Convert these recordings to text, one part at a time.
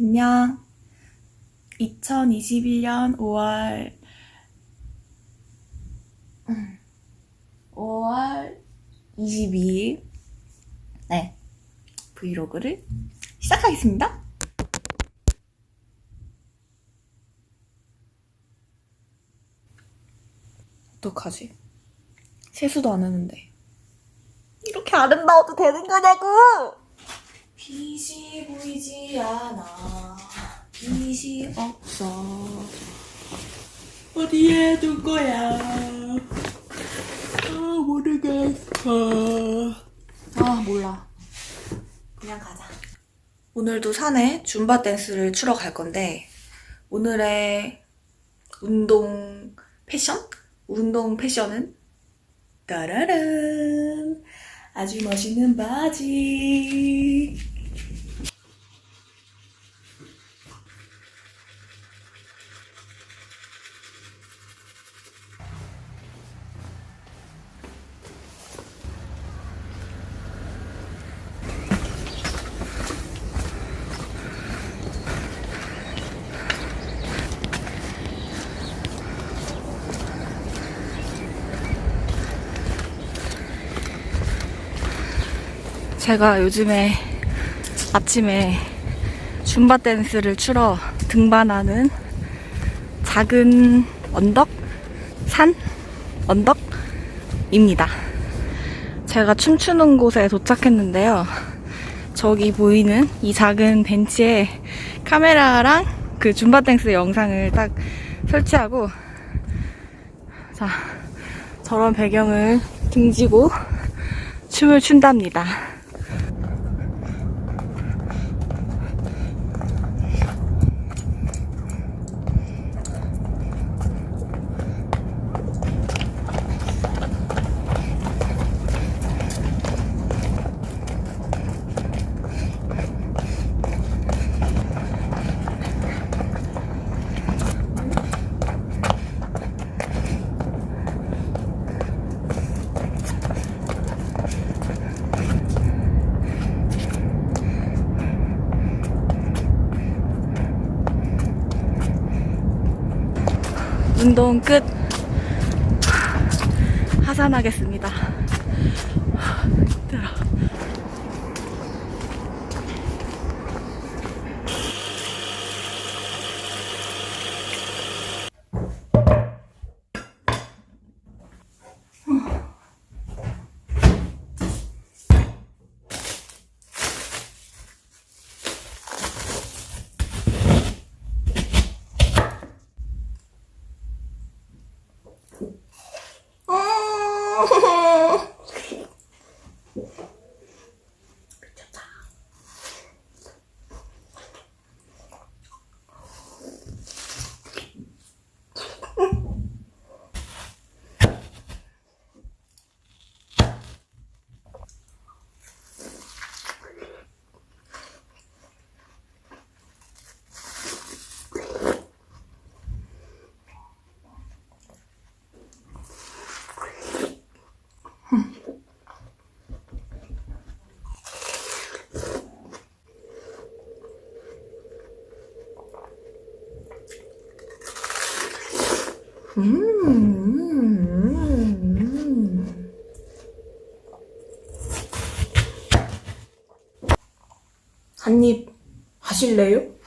안녕. 2021년 5월 5월 22일 네 브이로그를 시작하겠습니다. 어떡하지? 세수도 안 했는데 이렇게 아름다워도 되는 거냐고! 빛이 보이지 않아. 빛이 없어. 어디에 둘 거야? 아 모르겠어. 아 몰라. 그냥 가자. 오늘도 산에 줌바 댄스를 추러 갈 건데 오늘의 운동 패션? 운동 패션은? 따라란. 아주 멋있는 바지 제가 요즘에 아침에 줌바 댄스를 추러 등반하는 작은 언덕? 산? 언덕 입니다. 제가 춤추는 곳에 도착했는데요. 저기 보이는 이 작은 벤치에 카메라랑 그 줌바 댄스 영상을 딱 설치하고 자 저런 배경을 등지고 춤을 춘답니다. 운동 끝. 하산하겠습니다. 힘들어. 한입 하실래요?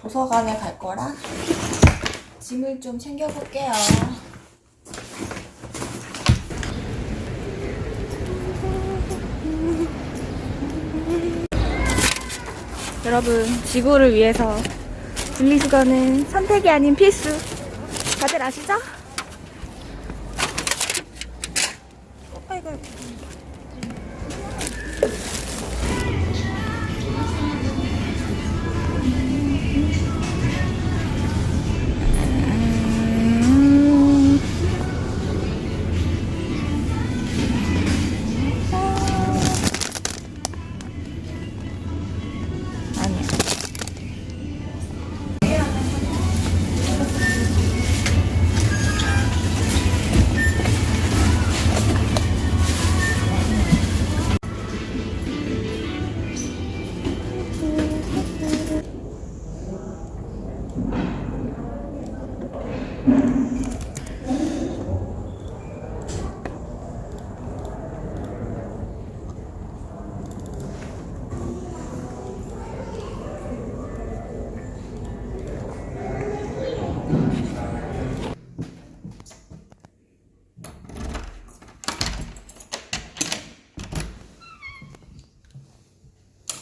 도서관에 갈 거라 짐을 좀 챙겨볼게요. 여러분, 지구를 위해서 분리수거는 선택이 아닌 필수. 다들 아시죠?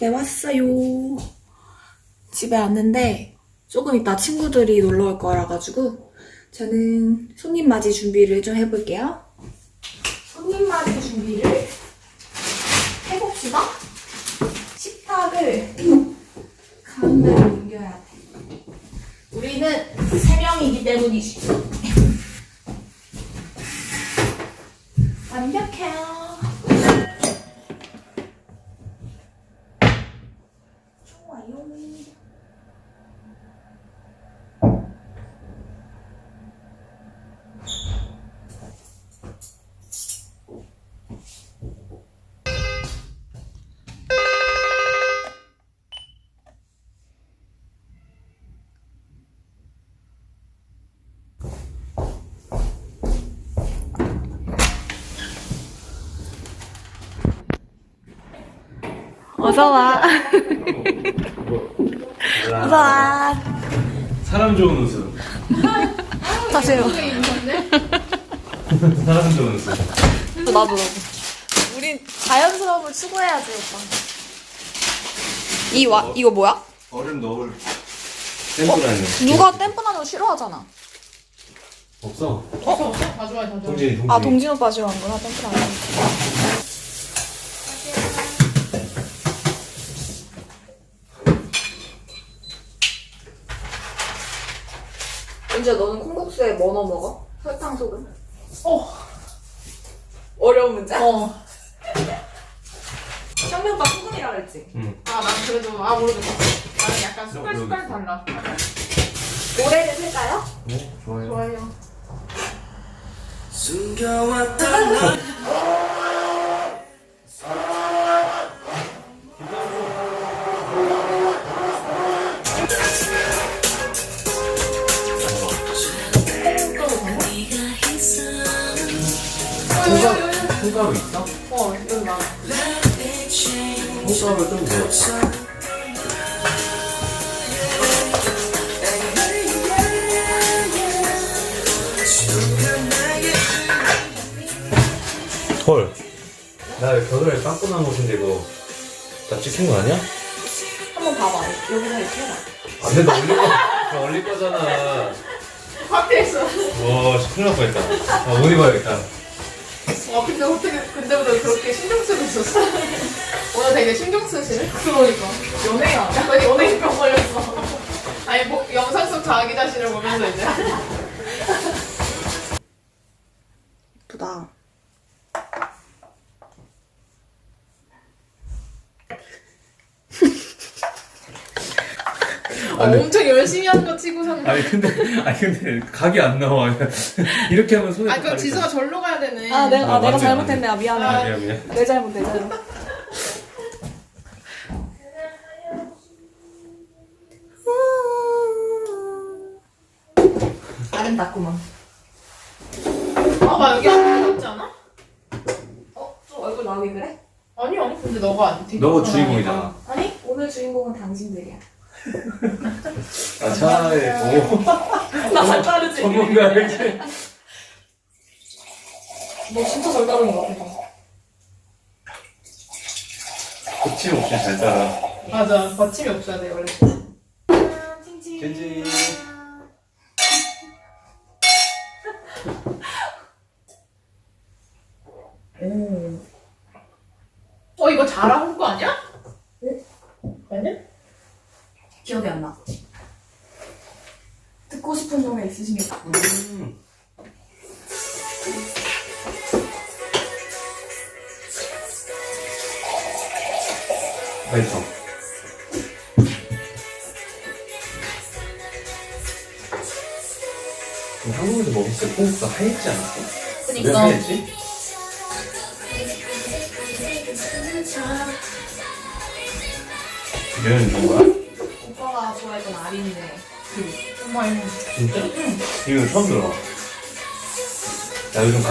네, 왔어요. 집에 왔는데 조금 이따 친구들이 놀러 올 거라 가지고 저는 손님 맞이 준비를 좀 해볼게요. 손님 맞이 준비를 해봅시다. 식탁을 가운데로 옮겨야 돼. 우리는 세 명이기 때문이지. 어서 와. 어서 와. 사람 좋은 웃음. 다시요. 사람 좋은 웃음. 나도 나도. 우린 자연스러움을 추구해야지 오빠. 이 와, 이거 뭐야? 얼음 넣을 샘플 누가 땜뿌나는 거 싫어하잖아. 없어. 없어 없어 가져와 가져와 동진이 동진이. 아 동진 오빠 싫어하는구나 땜뿌나. 은지야 너는 콩국수에 뭐 넣어 먹어? 설탕 소금? 어. 어려운 문제? 어. 형님 오빠 소금이라 그랬지? 응. 아, 난 그래도 아 모르겠어. 나는 약간 숟갈 너, 숟갈 여기 달라. 노래를 쓸까요? 네, 좋아요. 좋아요. 콩가루, 콩가루 있어? 어, 이건 나. 콩가루 좀 넣어. 헐. 나 겨드랑이 빵꾸난 곳인데 이거 나 찍힌 거 아니야? 한번 봐봐. 여기서 이렇게 해봐. 안 돼, 나 올릴 거, 나 올릴 거잖아. 확대했어. 와, 큰일 날 뻔했다. 아, 옷 입어야겠다. 와, 근데 어떻게 근데보다 그렇게 신경 쓰고 있었어? 오늘 되게 신경 쓰시네. 그러니까 연예인 약간 연예인병 걸렸어. 아니 뭐 영상 속 자기 자신을 보면서 이제. 예쁘다. 어, 엄청 열심히 하는 거 치고서는. 아니 근데 아니 근데 각이 안 나와. 이렇게 하면 손에. 아, 또 그럼. 지수가 절로 가야 되네. 아, 내가, 아, 아, 내가 맞네, 잘못했네. 아, 미안해. 아, 미안 미안. 내 잘못, 내 잘못. 아름답구만. 아, 나 여기 안 보였지 않아? 어? 좀 얼굴 나오긴 그래? 아니 아니 근데 너가 안 되게 너가 주인공이잖아. 아니, 오늘 주인공은 당신들이야. 아 차에 오 나잘 따르지? 전문가 알지? 너 진짜 잘 따르는 것 같아. 거침없이 잘 따라. 맞아. 거침이 없어야 돼, 원래. 겐지. 한국에서 먹었을 때 콩국수 하얗지 않았어? 왜 그니까. 하얗지? 얘는 누구야? 오빠가 좋아했던 아린데. 엄마 이거. 진짜? 이거 처음 들어. 나 요즘.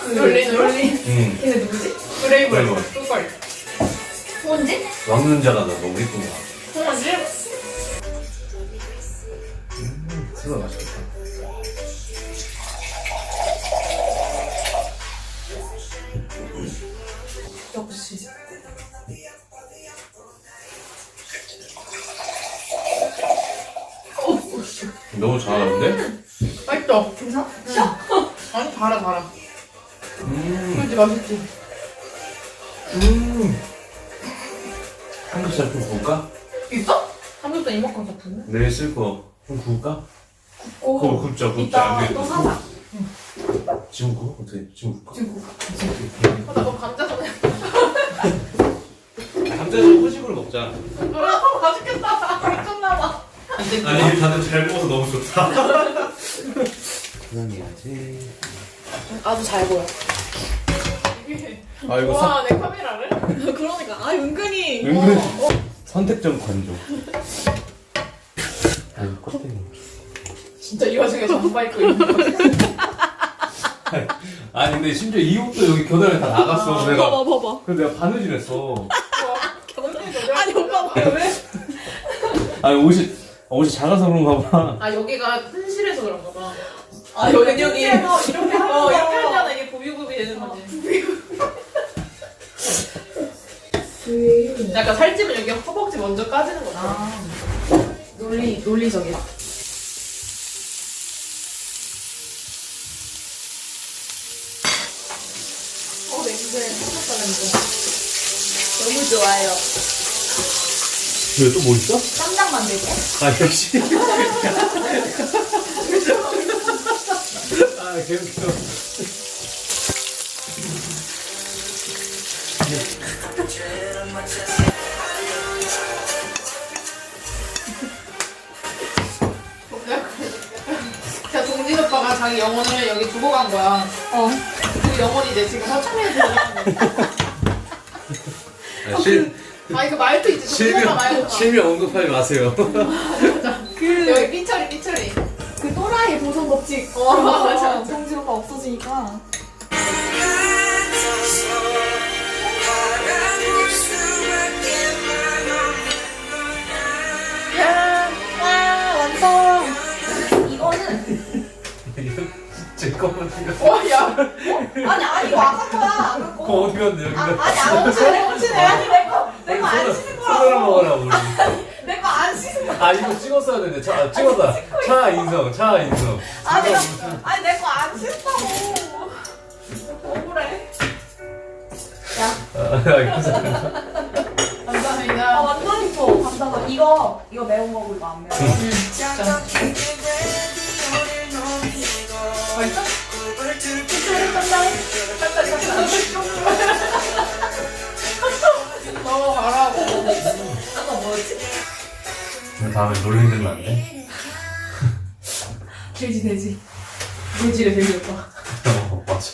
그 졸린 졸린. 응. 걔네 누구지? 브레이브. 브레이브. 뚜걸. 손지? 왕눈자가 나 너무 이쁜 거야. 너무 잘하는데? 맛있어. 괜찮아? 아니, 달아, 달아. 음, 그렇지, 맛있지. 음. 삼겹살 좀 구울까? 있어? 삼겹살 이만큼 같은데? 내일 쓸 거. 좀 구울까? 그거 오. 굽자, 굽자. 이따 안 돼. 또 사자. 지금 구워? 어떻게? 지금 구울까? 지금. 어, 나너 감자 전에. 감자전 후식으로 먹자. 아, 맛있겠다. 미쳤나봐. 아니, 다들 잘 먹어서 너무 좋다. 그냥해야지. 아주 잘 보여. 아, 이거 와, 내 카메라를? 그러니까. 아, 은근히. 은근 어, 어. 선택적 관종. 아니, 껍데기. 진짜 이 와중에 잠바 입고 있는 거. 아니, 근데 심지어 이 옷도 여기 겨드랑이 다 나갔어. 내가. 봐봐, 봐봐. 그래서 내가 바느질 했어. 아니, 오빠 봐. 왜? 아니, 옷이, 옷이 작아서 그런가 봐. 아, 여기가 튼실해서 그런가 봐. 아, 여기, 여기. 이렇게 하면, 어, 이렇게 하잖아. 이게 부비부비 되는 거지. 약간 살찌면 여기 허벅지 먼저 까지는 거지. 아. 논리, 논리적이다. 어, 냄새. 삼겹살 냄새. 너무 좋아요. 왜 또 뭐 있어? 쌈장 만들게. 아, 역시. 아, 개웃겨. 자, 동진 오빠가 자기 영혼을 여기 두고 간 거야. 어. 그 영혼이 이제 지금 서창에 들어가는 거야. 아, 실, 말투 있지. 동진 오빠 실명, 말고. 실명 언급하지 마세요. 그, 여기 삐처리, 삐처리. 그 또라이 보선 법칙. 어, 맞아, 맞아. 정지 오빠 없어지니까. 야, 와, 완성. 이거는 제 거만 이거. 와, 야. 아니 아니 이거 아까 거야 아까. 어디 갔는데, 여기가. 아, 아니 안 훔치네 훔치네 아니 내거 내거 안 씻은 거라고. 먹으라고, 우리. 내거 안 씻은 거. 아, 이거 찍었어야 되는데. 차, 아, 찍었다. 차 인성, 차 인성. 아 내가 아니 내 거 안 씻다고. 억울해. 아, 감사합니다. 아 감사합니다. 완전 이뻐. 감사합니다. 이거 이거 매운 거고 이거 안 매워. 진짜. 맛있어? 넘 어 가라고. 아까 뭐였지? 다음에 놀림 들면 안 돼? 돼지 돼지. 돼지래, 돼지 오빠. 어, 맞아.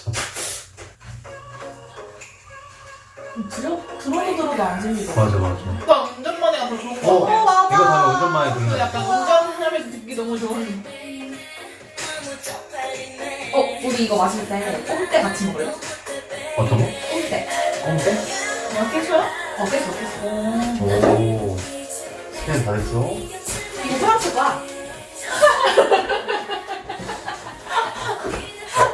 들어 들어도 들어도 안 질리더라. 맞아, 맞아. 오빠 운전만 해가 더 좋은 어, 거 같아. 맞아. 이거 다음에 운전 많이 그 듣는 약간 운전하면서 듣기 너무 좋은. 어 우리 이거 마실 때 꼼대 같이 먹을래? 어떤 거? 꼼대. 꼼대? 야, 깨줘요? 어 깼어 깼어. 오. 잘했어. 이거 프랑스가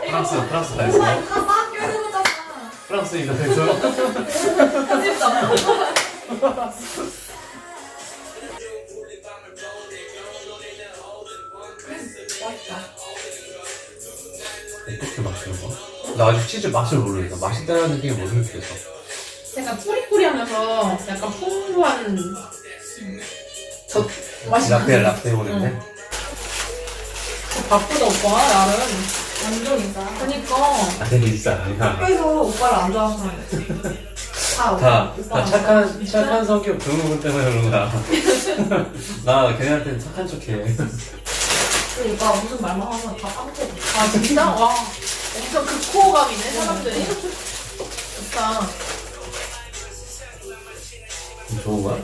프랑스, 프랑스 잘했어. 다막 껴주잖아. 프랑스인가 그래서. 어떻게 마시는 거야? 나 아직 치즈 맛을 모르겠어. 맛있다는 느낌이 못 느꼈어. 약간 뿌리뿌리하면서 약간 풍부한 저 맛이 라떼, 라떼 오는데. 응. 바쁘다 오빠 나는 완전 이다. 그니까 라떼 비싸. 아니야. 학교에서 오빠를 안 좋아하는 사람. 다, 다. 다 착한, 착한 성격 그런 때문에 그런 거야. 나 걔네한테는 착한 척 해. 그러니까 무슨 말만 하면 다 빵꾸고. 아 진짜? 와 엄청 극호감이네 사람들이 좋다 좋은 거야?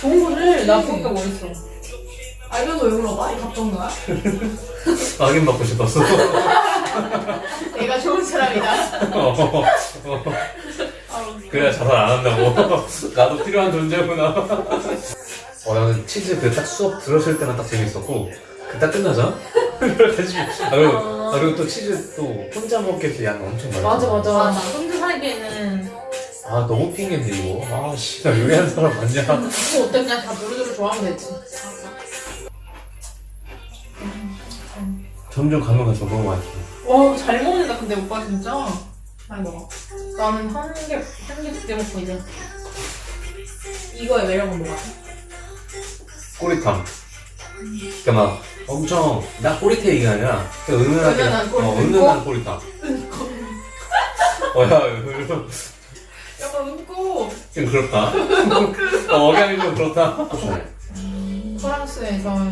좋은 거를 나쁜 게 뭐있어 알면서 왜 물어봐? 이 답정 거야? 확인받고 싶었어. 내가 좋은 사람이다 어, 어. 그래야 자살 안 한다고. 나도 필요한 존재구나. 어, 나는 치즈 그 딱 수업 들었을 때만 딱 재밌었고, 그 딱 끝나자. 그래가지고, 아, 그리고, 아, 그리고 또 치즈 또 혼자 먹겠지 양 엄청 많아. 맞아 맞아 맞아. 혼자 살기에는 아, 너무 핑계인데, 이거. 아, 씨, 나 요리하는 사람 맞냐. 그거 어때 그냥 다 노릇노릇 좋아하면 되지 점점 가면 갈수록 너무 맛있어. 와 잘 먹는다 근데 오빠 진짜 많이 먹어 나는 한 개 한 개 두 개 먹고 이제 이거의 매력은 뭐야? 꼬리탕. 그니까 막, 엄청, 나 꼬리태 얘기가 아니라, 그냥 은은하게. 은은한 꼬리- 어, 은은한 꼬리탕. 어, 야, 이거. 약간 웃고 좀 그렇다. 어, 억양이 좀 그렇다. 프랑스에서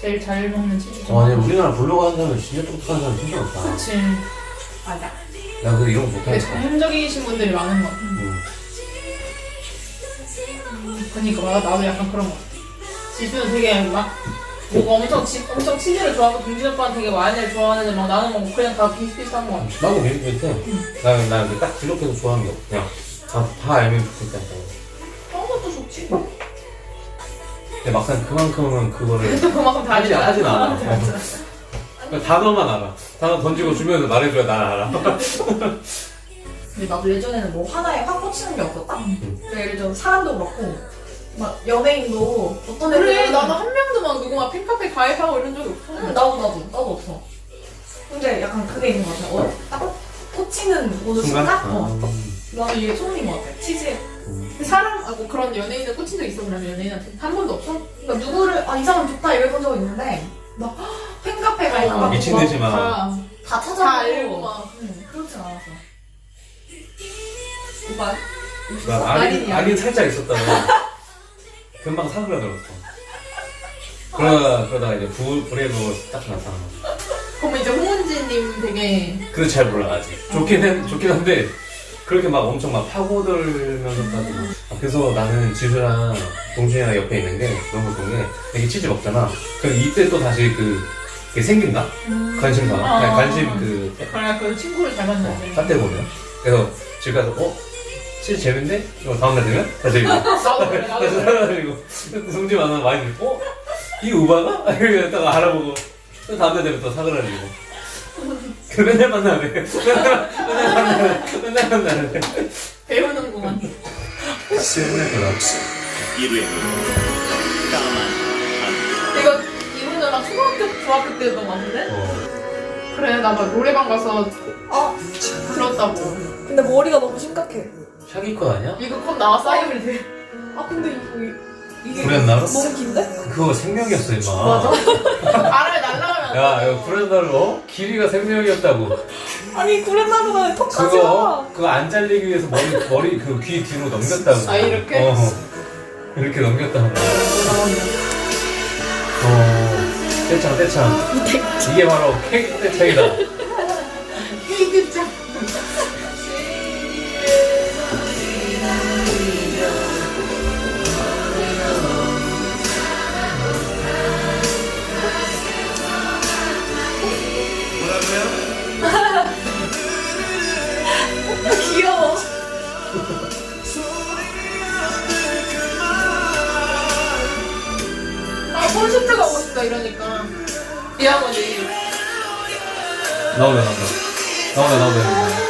제일 잘 먹는 치즈 중 와, 근데 우리나라 블로그 하는 사람은 진짜 똑똑한 사람 진짜 많다. 그치 맞아 나 근데 이런 거 되게 못하겠어. 전문적이신 분들이 많은 것 같아 응. 그니까 맞아 나도 약간 그런 것 같아 지수는 되게 막 뭐가 엄청 치, 엄청 치즈를 좋아하고 동진 오빠는 되게 와인을 좋아하는데 막 나는 뭐 그냥 다 비슷비슷한 것 같아 나도 비슷비슷해. 나는, 나는 딱 지lok해서 좋아하는 게 없어. 그냥 다, 다 알면 좋겠다. 그런 것도 좋지 근데 막상 그만큼은 그거를 또 그만큼 하지, 다르지 하진 않아. 맞아, 맞아. 어. 단어만 알아. 단어 던지고 주변에서 말해줘야 난 알아. 근데 나도 예전에는 뭐 하나에 확 꽂히는 게 없었다? 응. 그러니까 예를 들어 사람도 그렇고, 막 연예인도 어떤 애들은. 그래 나는 한 명도 막 누구 막 팬카페 가입하고 이런 적이 없어 응, 나도, 나도, 나도 없어. 근데 약간 그게 있는 것 같아. 어, 딱 꽂히는 어느 순간? 어. 아, 나도 이게 처음인 것 같아. 치즈에. 음. 근데 사람 아, 뭐 그런 연예인을 꽂힌 적 있어 그러면 연예인한테 한 번도 없어? 그러니까 누구를, 아, 이 사람 좋다 이래본 적은 있는데, 막, 헉, 팬카페 가입하고. 아, 미친 듯이 막. 다, 다다 찾아보고. 알고 막 응, 그렇진 않았어. 오빠? 나 알긴, 알긴 살짝 있었다가 금방 사그라 들었어. 그러다가, 그러다가 이제 부, 불에도 딱 나타나. 그러면 이제 홍은지님 되게 그래도 잘 몰라 아직. 좋긴 해, 좋긴 한데 그렇게 막 엄청 막 파고들면서까지. 아, 그래서 나는 지수랑 동준이랑 옆에 있는 게 너무 좋은 게 되게 치즈 먹잖아. 그럼 이때 또 다시 그 그게 생긴다. 관심사. 아. 그냥 관심 그 그래 그 친구를 잘 만나야 딴데 보면. 그래서 집 가서 어 치즈 재밌는데? 이거 다음날 되면 다시 이거. 나도 그래 나도 다시 그래 사가지고 동준 만나면 많이 들고 어? 이 우바가? 이러다가 알아보고 또 다음날 되면 또 사그라지고. 그 맨날 만나네. 맨날 만나네. 맨날 만나네. 배우는구만 그렇지. 이루에 까만 이거 이분은 막 초등학교 중학교 것 같은데? 어. 그래 나 막 노래방 가서 아, 들었다고 근데 머리가 너무 심각해. 샤기컷 아니야? 이거 컷 나와 싸이를 돼 아, 근데 이거. 불했나? 너무 긴데? 그거 생명이었어 임마. 맞아 발을 날라가면 야 이거 어? 길이가 생명이었다고. 아니, 구렛나루가 턱까지 그거 와. 그거 안 잘리기 위해서 머리 머리 그 귀 뒤로 넘겼다고. 아, 이렇게? 어. 이렇게 넘겼다고. 어. 떼창 떼창. 이게 바로 케이크 떼창이다. 케이크 짱 이러니까. 나오네 나온다 나오네 나오네 나오네